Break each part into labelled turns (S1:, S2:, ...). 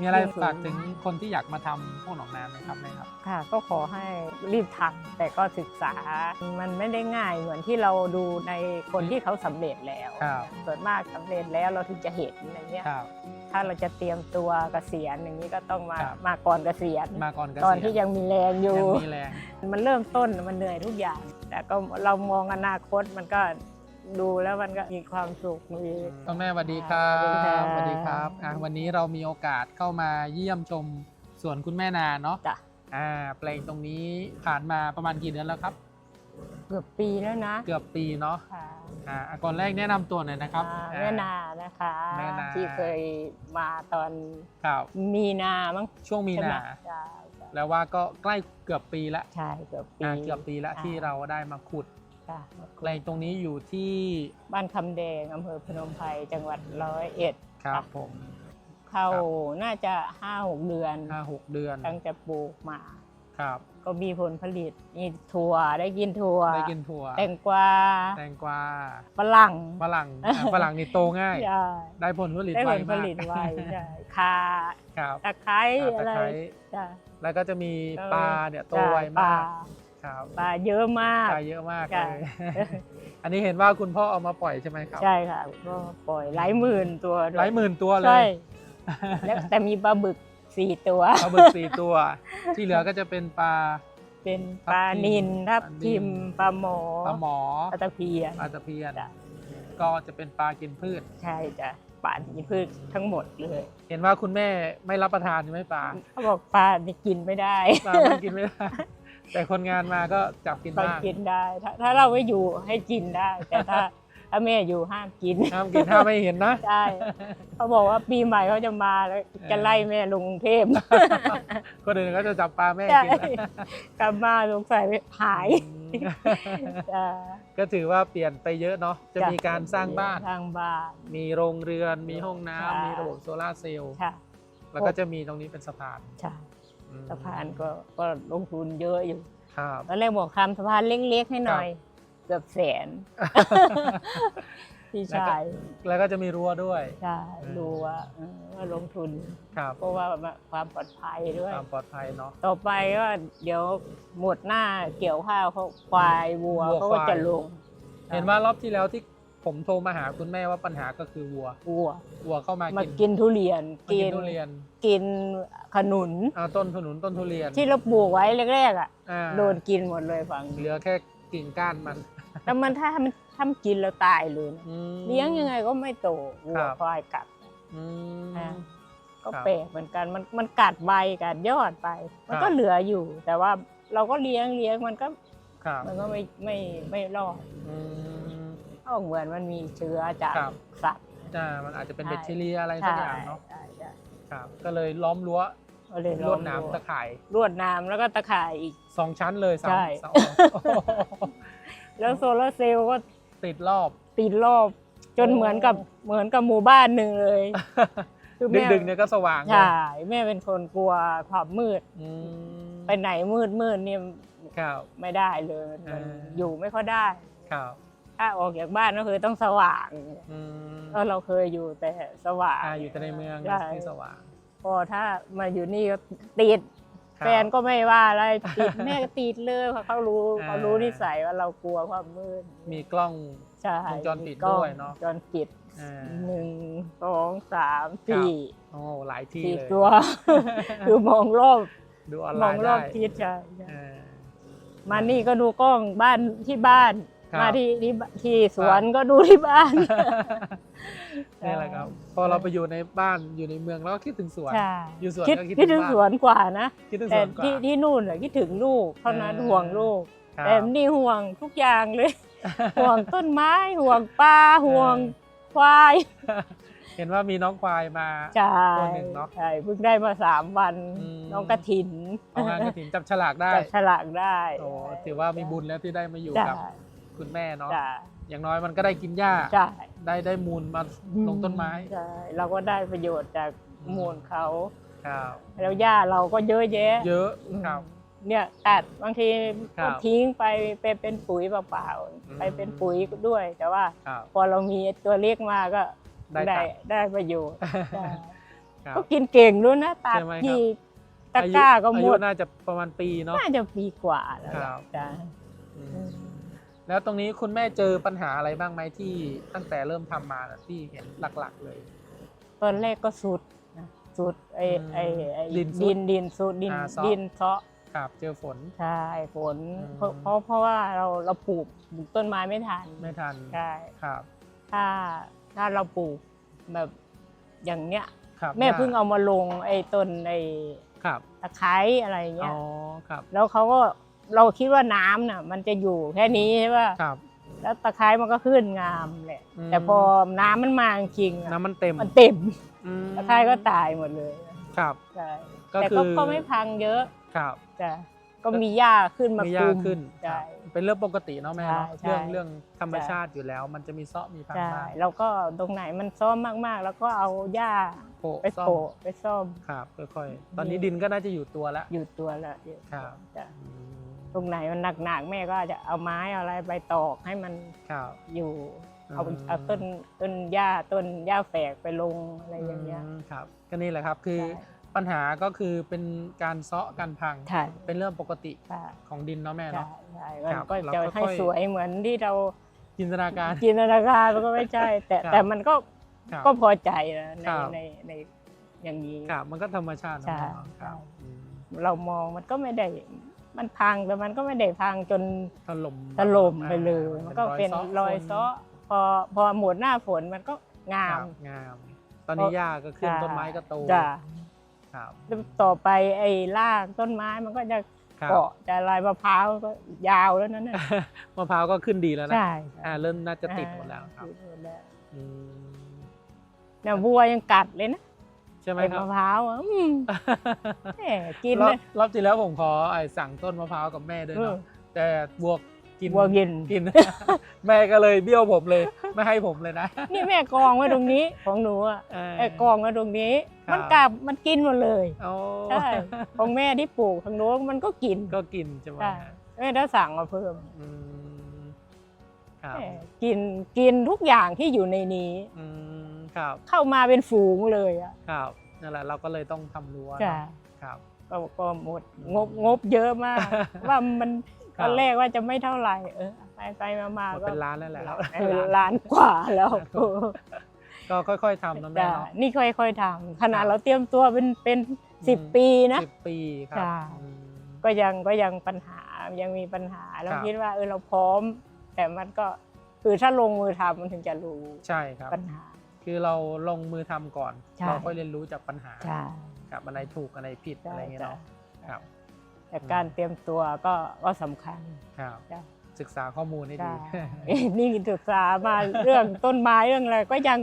S1: มีอะไร
S2: ยิ่งฝืน
S1: ฝากถึงคนที่อยากมาทำพวกหนองน้ำไหมครับแม่ครับ
S2: ค่ะก็ขอให้รีบทำแต่ก็ศึกษา มันไม่ได้ง่ายเหมือนที่เราดูในคนที่เขาสำเร็จแล้ว
S1: ครับ
S2: ส่วนมากสำเร็จแล้วเราถึงจะเห็นอะไรเงี้ย
S1: ครับ
S2: ถ้าเราจะเตรียมตัวเกษียณอย่างนี้ก็ต้องมา
S1: ครับ
S2: มาก่อนเกษียณ
S1: มาก่อนเกษี
S2: ตอนที่ยังมีแรงอยู่
S1: ยังมีแรง
S2: มันเริ่มต้นมันเหนื่อยทุกอย่าง แต่ก็เรามองอนาคตมันก็ ดูแล้วมันก็มีความสุขมี
S1: คุณแม่สวัสดีครับ
S2: สวัสดีครับ
S1: สวัสดีครับอะวันนี้เรามีโอกาสเข้ามาเยี่ยมชมสวนคุณแม่นาเนาะ
S2: จ้ะ
S1: อ่าแปลงตรงนี้ผ่านมาประมาณกี่เดือนแล้วครับ
S2: เกือบปีแล้วนะ
S1: เกือบปีเนาะ
S2: ค่ะ
S1: อ่าก่อนแรกแนะนำตัวหน่อยนะครับ
S2: อ่า
S1: อ่
S2: แม่นานะคะ
S1: แม่นา
S2: ที่เคยมาตอน
S1: ครับ
S2: มีนามั้ง
S1: ช่วงมี
S2: ใช่ไห
S1: นา
S2: ใช่ใช่
S1: แล้วว่าก็ใกล้เกือบปีละ
S2: ใช่เกือบปี
S1: อ่าเกือบปีละ
S2: อ่า
S1: ที่เราได้มาขุด
S2: ค่ะ
S1: แปลงตรงนี้อยู่ที่
S2: บ้านคำแดงอำเภอพนมไพรจังหวัดร้อยเอ็ด
S1: ครับผม
S2: เข้า
S1: ครับ
S2: น่าจะห้าหกเดือน
S1: ห้าหกเดือน
S2: ตั้งแต่ปลูกมา
S1: ครับ
S2: ก็มีผลผลิตมีถั่วได้กินถั่ว
S1: ได้กินถั่ว
S2: แตงกวา
S1: แตงกวา
S2: ฝรั่ง
S1: ฝรั่งอะฝรั่งนี่โตง่าย
S2: ใช่
S1: ได้ผลผลิต
S2: ได้
S1: ไว
S2: ผลผ
S1: มาก
S2: ลิตไวใช่คา
S1: ครับ
S2: ตะไคร้
S1: อ่า
S2: อะไร
S1: ตะไคร้
S2: จ้ะ
S1: แล้วก็จะมี
S2: เออ
S1: ปลาเนี่ยโต
S2: ใช่
S1: ไว
S2: ปล
S1: มาก ครับ
S2: ปลาเยอะมาก
S1: ปลาเยอะมาก
S2: ใช่
S1: เลยอันนี้เห็นว่าคุณพ่อเอามาปล่อยใช่ไหมครับ
S2: ใช่ค่ะก็ปล่อยหลายหมื่นตัวด้วย
S1: หลายหมื่นตัวเล
S2: ใช่
S1: ย
S2: แล้วแต่มีปลาบึกสี่ตัว
S1: ปลาบึกสี่ตัว ที่เหลือก็จะเป็นปลา
S2: เป็น
S1: ทับ
S2: ปลา
S1: ทิม
S2: นินทับ
S1: ปลานิล
S2: ทิมปลาหมอ
S1: ปลาหมอ
S2: ปลาตะเพียน
S1: ปลาตะเพียน
S2: จ้ะ
S1: ก็จะเป็นปลากินพืช
S2: ใช่จ้ะปลากินพืชทั้งหมดเลย
S1: เห็นว่าคุณแม่ไม่รับประทานใช่ไหมปลา
S2: เขาบอกปลาจะกินไม่ได้
S1: ปลาไม่กินไม่ได้ แต่คนงานมาก็จับกิน
S2: ปลา
S1: บ้าง
S2: กินได้ถ้าถ้าเราไม่อยู่ให้กินได้ แต่ถ้าถ้าแม่อยู่ห้ามกิน
S1: ห้ามกินถ้าไม่เห็นนะ
S2: ใช่เขาบอกว่าปีใหม่เขาจะมาแล้วจะไล่แม่ลงกรุงเทพ
S1: คนอื่นก็จะจับปลาแม่
S2: ใช่
S1: กินนะ
S2: กลับมาสงสัยหาย
S1: อืม
S2: จ้ะ
S1: ก็ถือว่าเปลี่ยนไปเยอะเนาะจะมีการสร้างบ้าน
S2: สร้างบ้าน
S1: มีโรงเรือน มีห้อง
S2: ใช่
S1: น้ำมีระบบโซลาร์เซลล์
S2: ค่ะ
S1: แล้วก็จะมีตรงนี้เป็นสะพาน
S2: ใช่
S1: อืม
S2: สะพานก็ก็ลงทุนเยอะอยู่
S1: ครับ
S2: ตอนแรกบอกทำสะพานเล็กๆให้หน่อย เกือบแสนพี่ชาย
S1: แล้วก็จะมีรั้วด้วย
S2: ใช่รู้ว่าเออว่าลงทุน
S1: ครับ
S2: เพราะว่าความปลอดภัยด้วย
S1: ความปลอดภัยเนาะ
S2: ต่อไปก็เดี๋ยวหมดหน้าเกี่ยวข้าวเขาควายวัว
S1: วัว
S2: เขาก็
S1: ควาย
S2: จะลง
S1: เห็นว่ารอบที่แล้วที่ ผมโทรมาหาคุณแม่ว่าปัญหาก็คือวัว
S2: วัว
S1: วัวเข้ามา
S2: มา
S1: กิน
S2: กินทุเรียน
S1: มากินทุเรียน
S2: กินขนุน
S1: เอาต้นขนุนต้นทุเรียน
S2: ที่เราปลูกไว้แรกๆอะ
S1: อ่า
S2: โดนกินหมดเลยฝั่ง
S1: เหลือแค่กิ่งก้านมัน
S2: แล้วมันถ้ามันถ้ามันกินแล้วตายเลยนะ
S1: อืม
S2: เลี้ยงยังไงก็ไม่โตวัว
S1: ครับ
S2: ควายกัด
S1: อืม
S2: อ่า ก็
S1: ครับ
S2: แปลกเหมือนกันมันมันกัดใบกัดยอดไป มัน
S1: ครั
S2: ก็
S1: บ
S2: เหลืออยู่ แต่ว่าเราก็เลี้ยงเลี้ยงมันก็
S1: ครับ
S2: มันก็ไม่ไม่ไม่รอด
S1: อืม
S2: ก็เหมือนมันมีเชื้อจาก
S1: ครับ
S2: สัตว์
S1: อ่ามันอาจจะเป็น
S2: ใช่
S1: แบคทีเรียอะไรสักอย่างเนาะ
S2: ใช่ใช่
S1: ครับ ก็เลยล้อมรั้ว
S2: ก็เลย
S1: ลวดหน้ำตะข่าย
S2: ลวดน้ำแล้วก็ตะข่ายอีก
S1: สองชั้นเลยสาม
S2: ใช่
S1: สอง
S2: แล้วโซลาร์เซลล์ก็
S1: ติดรอบ
S2: ติดรอบ จน
S1: โอ้
S2: เหมือนกับเหมือนกับหมู่บ้านหนึ่งเลย คือ
S1: ดึ
S2: แม่
S1: กดึกๆเนี่ยก็สว่างเลย
S2: ใช่แม่เป็นคนกลัวความมืด
S1: อืม
S2: ไปไหนมืดมืดเนี่ย
S1: ครับ
S2: ไม่ได้เลยมัน
S1: อ่า
S2: อยู่ไม่ค่อยได้
S1: ครับ
S2: ถ้าออกจากบ้านก็คือต้องสว่าง
S1: อืม
S2: ก็เราเคยอยู่แต่สว่าง
S1: อ่าอยู่แต่ในเมือง
S2: ใช่
S1: ที่สว่าง
S2: พอถ้ามาอยู่นี่ก็ติด
S1: ครับ
S2: แฟนก็ไม่ว่าอะไรติดแม่ก็ติดเลยเพราะเขารู้
S1: อ่า
S2: เขารู้นิสัยว่าเรากลัวความมืด
S1: มีกล้อง
S2: ใช่
S1: วงจรปิด
S2: มีกล้อง
S1: ด้วยเนอะ
S2: วงจรปิด
S1: อ่า
S2: หนึ่งสองสามสี่
S1: โอ้หลายที่
S2: สี่
S1: เลย
S2: ตัว คือมองรอบ
S1: ดูออน
S2: ม
S1: ไล
S2: อง
S1: น์
S2: รอ
S1: ได้
S2: บทิศใช่ใช่
S1: อ่า
S2: มานี่ก็ดูกล้องบ้านที่บ้าน
S1: ครับ
S2: มาที่ที่ที่สวนก็ดูที่บ้าน
S1: นี่แหละครับ พอเราไปอยู่ในบ้านอยู่ในเมืองเราก็คิดถึงสวน
S2: ใช่
S1: อยู่สวน
S2: คิด
S1: ก็คิด
S2: คิด
S1: ถึ
S2: ถึ
S1: ง
S2: ง
S1: บ้าน
S2: สวนกว่านะ
S1: คิดถึงส
S2: แต่
S1: วนกว่า
S2: ที่ที่นู่นน่ะคิดถึงลูกเท่านั้น
S1: อ่า
S2: ห่วงลูก
S1: ครับ
S2: แต่นี่ห่วงทุกอย่างเลย ห่วงต้นไม้ห่วงปลาห่วงควาย
S1: เห็นว่ามีน้องควายมา
S2: ใช่
S1: ตัวหนึ่งเนอะ
S2: ใช่เพิ่งได้มาสามวัน
S1: อืม
S2: น้องกระถิน
S1: เอางานกระถินจับฉลากได้
S2: จับฉลากได้
S1: โอ้ถือว่ามีบุญแล้วที่ได้มาอยู่
S2: ใช่
S1: กับ คุณแม่เนาะ
S2: ใช่
S1: อย่างน้อยมันก็ได้กินหญ้า
S2: ใช่
S1: ได้ได้มูลมาลงต้นไม้
S2: ใช่เราก็ได้ประโยชน์จาก
S1: อืม
S2: มูลเขา
S1: ครับ
S2: แล้วหญ้าเราก็เยอะแยะ
S1: เยอะครับ
S2: เนี่ยตัดบางที
S1: ครั
S2: ก็
S1: บ
S2: ทิ้งไปไปเป็นปุ๋ยเปล่า
S1: อืม
S2: ๆไปเป็นปุ๋ยด้วย แต่ว่า
S1: ครับ
S2: พอเรามีตัวเล็กมาก็
S1: ได้
S2: ได้
S1: ตัด
S2: ได้ประโยชน์ใช่
S1: ครับ
S2: ก็กินเก่งด้วยนะตัด
S1: ใช่ไหมครับ
S2: ที่ตะกร้าก็
S1: อา
S2: หม
S1: ยุ
S2: ด
S1: น่าจะประมาณปีเนาะ
S2: น่าจะปีกว่าแล้ว
S1: ครับ
S2: จ้ะ
S1: อืม
S2: อืม
S1: แล้วตรงนี้คุณแม่เจอปัญหาอะไรบ้างไหมที่ตั้งแต่เริ่มทำมาน่ะที่เห็นหลักๆเลย
S2: ตอนแรกก็สุดนะสุดไอ้
S1: อืม
S2: ไอ้ไอ้
S1: ดินซุด
S2: ดินดินสุดดิน
S1: อ่าซอก
S2: ดินเซาะ
S1: ครับเจอฝน
S2: ใช่ฝน
S1: อืม
S2: เพราะเพราะเพราะว่าเราเราปลูกปลูกต้นไม้ไม่ทัน
S1: ไม่ทัน
S2: ใช่
S1: ครับ
S2: ถ้าถ้าเราปลูกแบบอย่างเนี้ย
S1: ครับ
S2: แม่เพิ่งเอามาลงไอ้ต้นไอ้
S1: ครับ
S2: ตะไคร้อะไรเงี้
S1: อ๋
S2: ย
S1: อครับ
S2: แล้วเขาก็ เราคิดว่าน้ำน่ะ มันจะอยู่แค่นี้ใช่ป่ะ
S1: ครับ
S2: แล้วตะไคร้มันก็ขึ้นงามแหละ
S1: อืม
S2: แต่พอน้ำมันมาจริงๆอะ
S1: น้ำมันเต็ม
S2: มันเต็ม
S1: อืม
S2: ตะไคร้ก็ตายหมดเลย
S1: ครับ
S2: ใช่
S1: ก็
S2: แต่
S1: คื
S2: ก็
S1: อ
S2: ก็ไม่พังเยอะ
S1: ครับ
S2: จ้ะก็มีหญ้าขึ้นมา
S1: มี
S2: ค
S1: ยา
S2: ลุม
S1: ขึ้น
S2: ใช่
S1: ครับเป็นเรื่องปกติเนาะแม่เนาะ
S2: ใช่
S1: เรื่อง
S2: ใช่
S1: เรื่องธรรมชาติอยู่แล้ว มันจะมีเซาะมีพัง
S2: ใช่
S1: บ้าง
S2: แล้วก็ตรงไหนมันซ้อมมากๆ แล้วก็เอาหญ้า
S1: โปะ
S2: ไป
S1: ซ่อม
S2: โปะไปซ่อม
S1: ครับค่อยๆตอนนี้ดินก็น่าจะอยู่ตัวแล้ว
S2: อยู่ตัวละอยู่
S1: ครับ
S2: จ้ะ
S1: อืม
S2: ตรงไหนมันหนักๆแม่ก็จะเอาไม้เอาอะไรไปตอกให้มัน
S1: ครับ
S2: อยู่ เอา
S1: อืม
S2: เอาต้นต้นหญ้าต้นหญ้าแฝกไปลงอะไรอย่างเงี้ย
S1: มครับก็นี่แหละครับคือ
S2: ใช่
S1: ปัญหาก็คือเป็นการเซาะการพัง
S2: ใช่
S1: เป็นเรื่องปกติ
S2: ใช่
S1: ของดินเนาะแม่
S2: ใช่
S1: เนาะ
S2: ใช่
S1: ครั
S2: มัน
S1: บ
S2: ก็
S1: เรา
S2: จะ
S1: ค่อยๆ
S2: ให้สวยเหมือนที่เรา
S1: จินตนาการ
S2: จินตนาการมันก็ไม่ใช่ แต่
S1: ครับ
S2: แต่มันก็
S1: ครับ
S2: ก็พอใจนะใน
S1: ครับ
S2: ในในอย่างนี้
S1: ครับมันก็ธรรมชาติเนาะ
S2: ใช่
S1: แม่เนาะครับอืม
S2: เรามองมันก็ไม่ได้ มันพังแต่มันก็ไม่ได้พังจน
S1: ถล่ม
S2: ถล่มไปเลย
S1: อ่า
S2: มันก็เป็นรอย
S1: คน
S2: เซาะพอพอหมดหน้าฝนมันก็งา
S1: ค
S2: ม
S1: รับงาม ตอนนี้หญ้าก็ขึ้น
S2: ใช่
S1: ต้นไม้ก็โต
S2: จ้ะ
S1: ครับ
S2: แล้วต่อไปไอ้รากต้นไม้มันก็จะ
S1: ครับ
S2: เกาะจะลายมะพร้าวก็ยาวแล้วนั่นน่ะ
S1: มะพร้าวก็ขึ้นดีแล้วนะ
S2: ใช่
S1: อ่าเริ่มน่าจะติดหมดแล้วครับ
S2: ติดหมดแล้ว
S1: อืม
S2: เนี่ยวัวยังกัดเลยนะ
S1: ใช่ไหม
S2: ไอ้
S1: ครับ
S2: มะพร้าวอะอืมแหมกิน
S1: รอบ
S2: เลย
S1: รอบที่แล้วผมขอไอ้สั่งต้นมะพร้าวกับแม่ด้วย
S2: เออ
S1: เนาะแต่บวกกิน
S2: วัวกิน
S1: กิน แม่ก็เลยเบี้ยวผมเลย ไม่ให้ผมเลยนะ
S2: นี่แม่กองไว้ตรงนี้ของหนูอะ
S1: เออ
S2: ไอ้กองไว้ตรงนี้
S1: ครับ
S2: มันกลับมันกินหมดเลย
S1: โอ้
S2: ใช่ของแม่ที่ปลูกทางโน้นมันก็กิน
S1: ก็กินใช่ไหม
S2: ใช่ แม่ถ้าสั่งมาเพิ่ม
S1: อืมครับ
S2: แหมกินกินทุกอย่างที่อยู่ในนี้
S1: อืม ครับ
S2: เข้ามาเป็นฝูงเลยอะ
S1: ครับนั่นแหละเราก็เลยต้องทำรั้ว
S2: ใช่
S1: เนาะครับ
S2: ก็ก็หมดงบงบเยอะมาก ว่ามัน
S1: ค
S2: ต
S1: รับ
S2: อนแรกว่าจะไม่เท่าไหร่เออไปไปมามา
S1: หมด
S2: ก็
S1: เป็นล้านแล้วแหละครับ
S2: เออล้านกว่าแล้ว
S1: ก็ค่อยๆทำนะแม่
S2: จ้ะ
S1: เนาะ
S2: นี่ค่อยๆทำขนา
S1: ค
S2: ด
S1: รับ
S2: เราเตรียมตัวเป็นเป็นสิบ
S1: อืม
S2: ปีนะ
S1: สิบปีครั
S2: ใช่
S1: บอืม
S2: ก็ยังก็ยังปัญหายังมีปัญหาเรา
S1: ครับ
S2: คิดว่าเออเราพร้อม แต่มันก็คือถ้าลงมือทำมันถึงจะรู้
S1: ใช่ครับ
S2: ปัญหา
S1: คือเราลงมือทำก่อน
S2: ใช่
S1: เราค่อยเรียนรู้จากปัญหา
S2: ใช่
S1: ครับอะไรถูกอะไรผิดอะไรเงี้ยเนาะครับ
S2: แต่การเตรียมตัวก็ก็สำคัญ
S1: ครับ
S2: จ้ะ
S1: ศึกษาข้อมูลให้ดี
S2: ใช่นี่ศึกษามาเรื่องต้นไม้เรื่องอะไรก็ยัง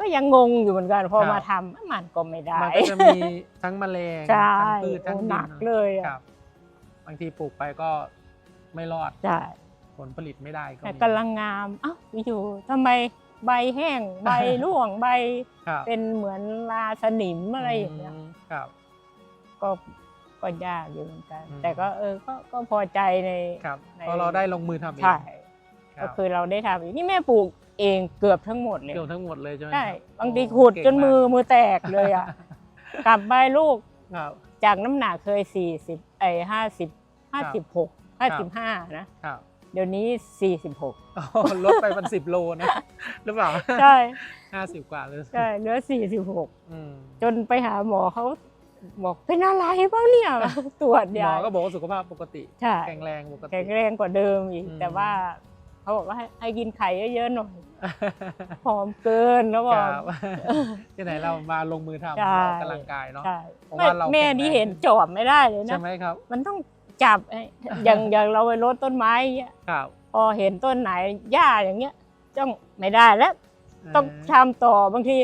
S2: ก็ยังงงอยู่เหมือนกันพอ
S1: ครับ
S2: มาทำมันก็ไม่ได้
S1: มันก็จะมีทั้งแมลง
S2: ใช่
S1: ทั้งพืชทั้ง
S2: โอ้
S1: ดิน
S2: หนักเลยอะ
S1: ครับ บางทีปลูกไปก็ไม่รอด
S2: ใช่
S1: ผลผลิตไม่ได้ก็
S2: แต่
S1: มี
S2: กำลังงามอ้าวอยู่ทำไม ใบแห้งใบร่วงใบ
S1: ครับ
S2: เป็นเหมือนราสนิมอะไรอย่างเงี้ย
S1: มครับ
S2: ก็ก็ยากอยู่เหมือนกัน
S1: อืม
S2: แต่ก็เออก็ก็พอใจใน
S1: ครับ
S2: ใน
S1: เพราะเราได้ลงมือทำเอง
S2: ใช่
S1: ครั
S2: ก็
S1: บ
S2: คือเราได้ทำอีกนี่แม่ปลูกเองเกือบทั้งหมดเลย
S1: เกี่ยวทั้งหมดเลยใช่ไหม
S2: ใช่
S1: ครับ
S2: บางที
S1: โอ้
S2: ขุด
S1: เก่ง
S2: จนมือา
S1: ก
S2: มือแตกเลยอะกลับใบลูก
S1: ครับ
S2: จากน้ำหนักเคยสี่สิบไอ้ห้าสิบห้าสิบหกห้าสิบห้านะ
S1: ครับ
S2: เดี๋ยวนี้สี่สิบหก
S1: โอ้ลดไปเป็นสิบโลนะ หรือเปล่า
S2: ใช่
S1: ห้าสิบกว่าเลย
S2: ใช่ เหลือสี่สิบหก
S1: อืม
S2: จนไปหาหมอเขาบอกเป็นอะไรบ้างเนี่ยตรวจ
S1: หม
S2: ยา
S1: อก็บอกว่าสุขภาพปกติ
S2: ใช่
S1: แข็งแรงปกติ
S2: แข็งแรงกว่าเดิมอีก
S1: อืม
S2: แต่ว่าเขาบอกว่าให้ให้กินไข่เยอะๆหน่อยผอมเกินแล้วบ
S1: ค
S2: อก
S1: รับที่ไหนเรามาลงมือทำ
S2: ใช่
S1: ออกกำลังกายเนาะ
S2: ใช่
S1: เพราะ
S2: ไม่
S1: ว่าเรา
S2: แม่
S1: แข็งแรง
S2: ที่เห็นจอบไม่ได้เลย
S1: ใช่
S2: นะ
S1: ไหมครับ
S2: มันต้อง จับไอ้อย่างอย่างเราไปรดต้นไม้อย่างเงี้ย
S1: ครับ
S2: พอเห็นต้นไหนหญ้าอย่างเงี้ยต้องไม่ได้แล้ว ต้องทำต่อบางที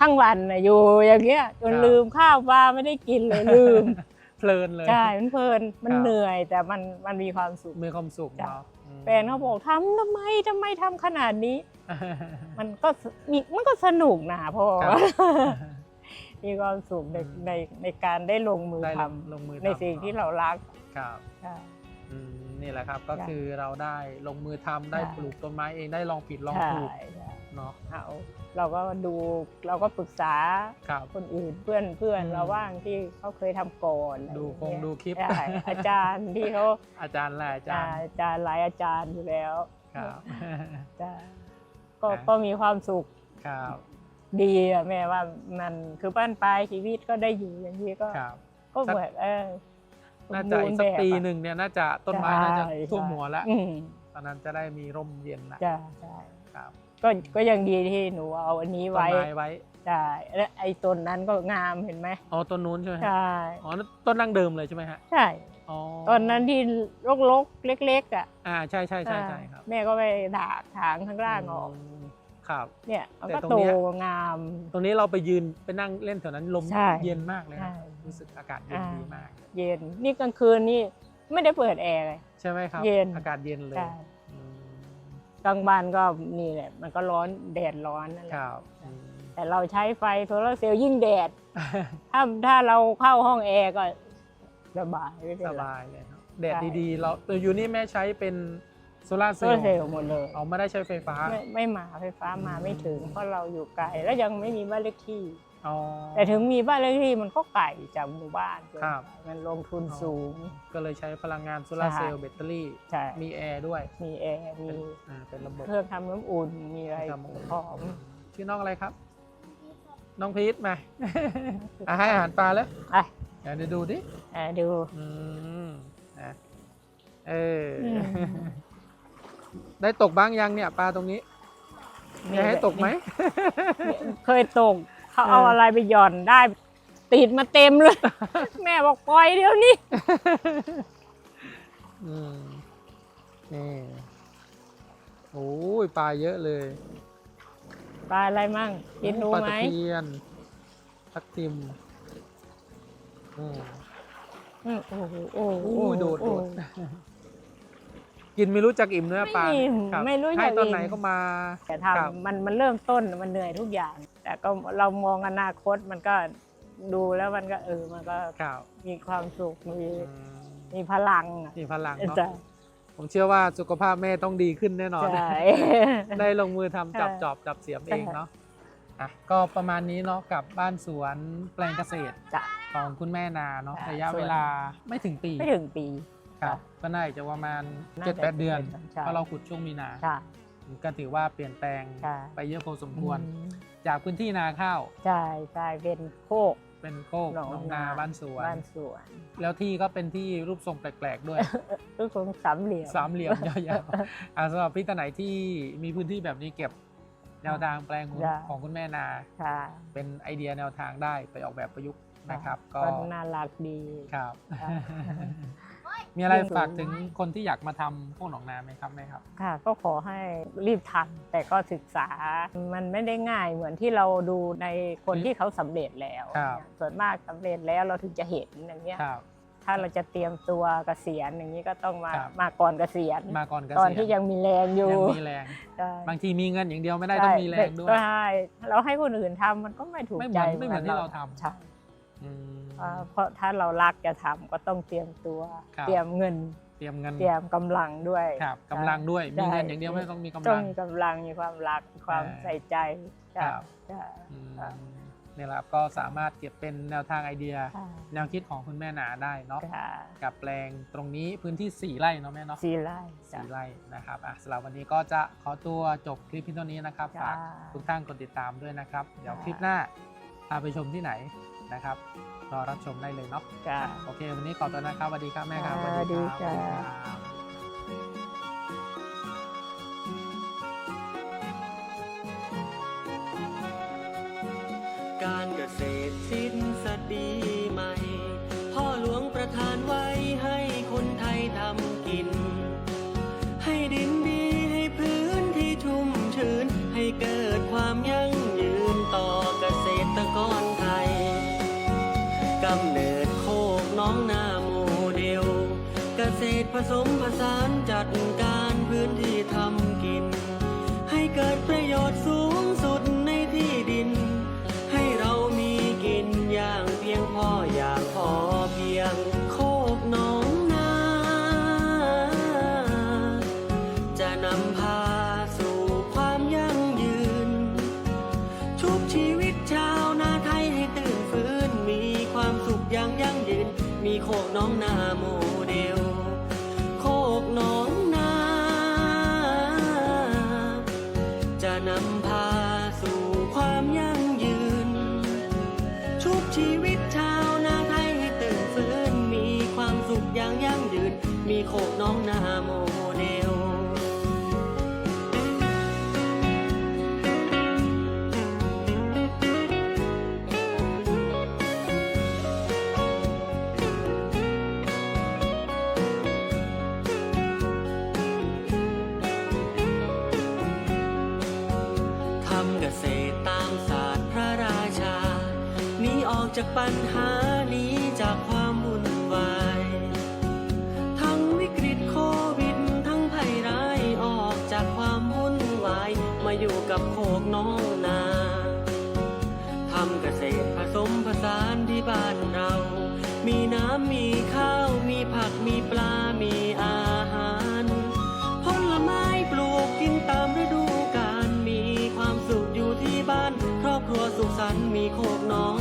S2: ทั้งวันน่ะอยู่อย่างเงี้ยจนลืมข้าวปลาไม่ได้กินเลยลืม
S1: เพลินเลย
S2: ใช่มันเพลินมัน
S1: ครับ
S2: เหนื่อยแต่มันมันมีความสุข
S1: มีความสุข
S2: จ้ะ
S1: เนาะอืม
S2: แฟนเขาบอกทำทำไมทำไมทำขนาดนี้ มันก็สมีมันก็สนุกนะพ่อ
S1: ครับ
S2: มีความสุขใน
S1: อืม
S2: ในในการได้ลงมือ
S1: ได้
S2: ท
S1: ลงลงมือำ
S2: ใน
S1: ทำ
S2: สิ่งที่
S1: เนาะ
S2: เรารัก
S1: ครับ
S2: ใช่
S1: อืมนี่แหละครับก็
S2: จ้ะ
S1: คือเราได้ลงมือทำได้
S2: ใช่
S1: ปลูกต้นไม้เองได้ลองผิดลอง
S2: ใช่
S1: ถูก
S2: ใช่
S1: เนาะ
S2: เอาเราก็ดูเราก็ปรึกษา
S1: ครับ
S2: คนอื่นเพื่อนเพื่อน
S1: อืม
S2: เราว่างที่เขาเคยทำก่อน
S1: ดูคง
S2: อะไร
S1: ดู
S2: เงี้ย
S1: คลิป
S2: ใช่อาจารย์ที่เขา
S1: อาจารย์แหละอาจารย์
S2: อาจารย์หลายอาจารย์อยู่แล้ว
S1: ครับ
S2: จ้ะก็
S1: อ่า
S2: ก็มีความสุข
S1: ครับ
S2: ดีอะแม่ว่ามันคือบ้านปลายชีวิตก็ได้อยู่อย่างนี้ก็
S1: ครับ
S2: ก็เหมือนเออ
S1: น่าจะอีกสักปีหนึ่งเนี่ยน่าจะต้นไม้น่าจะ
S2: ใช่
S1: ท่วมหัวแล้ว
S2: อืม
S1: ตอนนั้นจะได้มีร่มเย็นละ
S2: จ้ะใช่
S1: ครับ
S2: ก็ก็ยังดีที่หนูเอาอันนี้
S1: ต้น
S2: ไว้
S1: ไม้ไว้
S2: ใช่และไอ้ต้นนั้นก็งามเห็นไหม
S1: อ๋อต้นนู้นใช่ไหมฮะ
S2: ใช่
S1: อ๋อต้นดั้งเดิมเลยใช่ไหมฮะ
S2: ใช่
S1: อ๋อ
S2: ตอนนั้นที่รกๆเล็ก ๆ อะ
S1: อ่าใช่ใช่ใช่ใช่ครับ
S2: แม่ก็ไปถากถางข้างล่างออก
S1: มครับ
S2: เนี่ยมัน
S1: แต่
S2: ก็
S1: ตรง
S2: โต
S1: เนี้ย
S2: งาม
S1: ตรงนี้เราไปยืนไปนั่งเล่นแถวนั้นลม
S2: ใช่
S1: เย็นมากเลย
S2: ใช่
S1: นะรู้สึกอากาศเย็น
S2: อ่า
S1: ดีมาก เลย
S2: เย็น นี่กลางคืนนี่ไม่ได้เปิดแอร์เลย
S1: ใช่ไหมครับ
S2: เย็น
S1: อากาศเย็นเลย
S2: ใช่
S1: อืม
S2: กลางวันก็นี่แหละ มันก็ร้อนแดดร้อนนั่นแห
S1: ค
S2: ละ
S1: รับอืม
S2: แต่เราใช้ไฟโซลาร์เซลล์ยิ่งแดด ถ้าถ้าเราเข้าห้องแอร์ก็สบายไม่เป็น
S1: ส
S2: ไร
S1: บายเลยครับแดด
S2: ใช่
S1: ดีๆ เราแต่อยู่นี่แม่ใช้เป็นโซลาร์เซ
S2: โซ
S1: ล
S2: ลาร์
S1: ล์
S2: เซลล์หมดเลย
S1: เอาไม่ได้ใช้ไฟฟ้า
S2: ไม่ไม่มาไฟฟ้ามาไม่ถึง เพราะเราอยู่ไกลแล้วยังไม่มีบ้านเลขที่
S1: อ๋อ
S2: แต่ถึงมีบ้านเลขที่มันก็ไกลจากหมู่บ้าน
S1: ครับ
S2: มันลงทุนสูง
S1: ก็เลยใช้พลังงานโซลาร์เซลล์
S2: ใช่
S1: แบตเตอรี่
S2: ใช่
S1: มีแอร์ด้วย
S2: มีแอร์มี
S1: เป็นอ่าเป็นระบบ
S2: เครื่องทำน้ำอุ่นมีอะไร
S1: ทำน้ำอุ่น
S2: พร้อม
S1: ชื่อน้องอะไรครับ น้องพีทมา อะให้อาหารปลาแล้ว
S2: ไป
S1: เดี๋ยวดูดิ
S2: อะดู
S1: อืมนะเอออ
S2: ม
S1: ได้ตกบ้างยังเนี่ยปลาตรงนี้อยากให้ตกไหม
S2: เคยตก เขาเอา
S1: เอออ
S2: อะไรไปหย่อนได้ ติดมาเต็มเลย แม่บอกปล่อยเดี๋ยวนี้
S1: อืมนี่โอ้ยปลาเยอะเลย
S2: ปลาอะไรมั่งกินรู้
S1: ปลา
S2: ไหม
S1: ตะเพียนทักทิมอืม
S2: อืมโอ้โหโอ้โห
S1: อู้โดด
S2: โอ้
S1: โด
S2: โห
S1: ด กินไม่รู้จักอิ่มเนื้อปลา
S2: ไม่อิ่ม
S1: ครับ
S2: ไม่รู้จัก
S1: ให้ตอน
S2: อิ่ม
S1: ไหนก็มา
S2: แต่
S1: ครับ
S2: ทำมันมันเริ่มต้นมันเหนื่อยทุกอย่าง แต่ก็เรามองอนาคตมันก็ดูแล้วมันก็เออมันก็
S1: ครับ
S2: มีความสุขมี
S1: อืม
S2: มีพลังอะ
S1: มีพลังเนาะ
S2: ใช่
S1: ผมเชื่อว่าสุขภาพแม่ต้องดีขึ้นแน่นอน
S2: ใช่
S1: ได้ลงมือทำจับ
S2: ใช่
S1: จอบจับเสียม
S2: ใช่
S1: เองเนาะอะก็ประมาณนี้เนาะกับบ้านสวนแปลงเกษตร
S2: จ้ะ
S1: ของคุณแม่นาเนาะ
S2: ค่ะ
S1: ระยะ
S2: สวน
S1: เวลาไม่ถึงปี
S2: ไม่ถึงปี
S1: ครับก็น่าจะประมาณ
S2: น่า
S1: เจ็ด
S2: จะ
S1: แปดเดือน
S2: ใช่
S1: เพราะเราขุดช่วงมีนา
S2: ใช่
S1: ก็ถือว่าเปลี่ยนแปลง
S2: ใช่
S1: ไปเยอะพอสมควร
S2: อืม
S1: จากพื้นที่นาข้าว
S2: ใช่ใช่เป็นโคก
S1: เป็นโคก
S2: หนอง
S1: หนองนา
S2: นา
S1: บ้านสวน
S2: บ้านสวน
S1: แล้วที่ก็เป็นที่รูปทรงแปลกๆ ด้วย
S2: รูปทรงสามเหลี่ยม
S1: สามเหลี่ยมยาวๆอะสำหรับพี่ตาไหนที่มีพื้นที่แบบนี้เก็บแนวทางแปลงของ
S2: ได้
S1: ของคุณแม่นา
S2: ค่ะ
S1: เป็นไอเดียแนวทางได้ไปออกแบบประยุกต์นะครับ ก็
S2: ก็น่ารักดี
S1: ครับ
S2: ค่ะ
S1: มีอะไร
S2: เรื่อง
S1: ฝากถึงคนที่อยากมาทำพวกหนองนาไหมครับแม่ครับ
S2: ค่ะ ก็ขอให้รีบทำแต่ก็ศึกษา มันไม่ได้ง่ายเหมือนที่เราดูในคนที่เขาสำเร็จแล้ว
S1: ครับ
S2: ส่วนมากสำเร็จแล้วเราถึงจะเห็นอย่างเงี้ย
S1: ครับ
S2: ถ้าเราจะเตรียมตัวเกษียณอย่างนี้ก็ต้องมา
S1: ครับ
S2: มาก่อนเกษียณ
S1: มาก่อนเกษียณ
S2: ตอนที่ยังมีแรงอยู่
S1: ยังมีแรง
S2: ใช่
S1: บางทีมีเงินอย่างเดียวไม่ได้ต้องมีแรงด้วย
S2: ใช่เราให้คนอื่นทำมันก็ไม่ถูก
S1: ไม่เหมื
S2: ใจ
S1: อนไม่เหมือนที่เราทำ
S2: ใช่
S1: อืม
S2: อ่า เพราะถ้าเรารักจะทำก็ต้องเตรียมตัว
S1: ครับ
S2: เตรียมเงิน
S1: เตรียมเงิน
S2: เตรียมกำลังด้วย
S1: ครับกำลังด้วย
S2: ใช่
S1: มีเงินอย่างเดียวไม่ต้องมีกำ
S2: ต้อ
S1: ลั
S2: ง
S1: ง
S2: มีกำลัง มีความรัก มีความ
S1: อ่า
S2: ใส่ใจ
S1: ครับ
S2: ใช่
S1: อืม
S2: ครับ
S1: นี่แหละครับก็สามารถเก็บเป็นแนวทางไอเดีย
S2: ใช่
S1: แนวคิดของคุณแม่หนาได้เนาะ
S2: ค่ะ
S1: กับแปลงตรงนี้พื้นที่ 4ไร่เนาะแม่เนาะ
S2: สีไล่จ้ะ
S1: สี่ไร่นะครับอะสำหรับวันนี้ก็จะขอตัวจบคลิปเพียงเท่านี้นะครับ
S2: จ้า
S1: ฝากทุกท่านกดติดตามด้วยนะครับ เดี๋ยว
S2: จ้า
S1: คลิปหน้าพาไปชมที่ไหน นะครับ รอรับชมได้เลยเนาะ
S2: จ้า
S1: โอเค วันนี้ขอตัวนะครับสวัสดีครับแม่ครับ
S2: สวัสดีจ้า
S1: สวัสดีครับ
S3: การเกษตรสิ้นสดีใหม่ พ่อหลวงประทานไว้ ผสมผสานจัดการพื้นที่ทำกิน ให้เกิดประโยชน์สูงสุดในที่ดิน ให้เรามีกินอย่างเพียงพออย่างพอเพียงโคกน้องนา จะนำพาสู่ความยั่งยืน ชุบชีวิตชาวนาไทยให้ตื่นฟื้นมีความสุขอย่างยั่งยืน มีโคกน้องนา โคกน้องนาโมเดลทำเกษตรตามศาสตร์พระราชาหนีออกจากปัญหานี้จากความ ษตรผสมผสานที่บ้านเรา มีน้ำมีข้าว มีผักมีปลา มีอาหารผลไม้ปลูกกินตามฤดูกาลมีความสุขอยู่ที่บ้าน ครอบครัวสุขสันต์มีโคกน้อง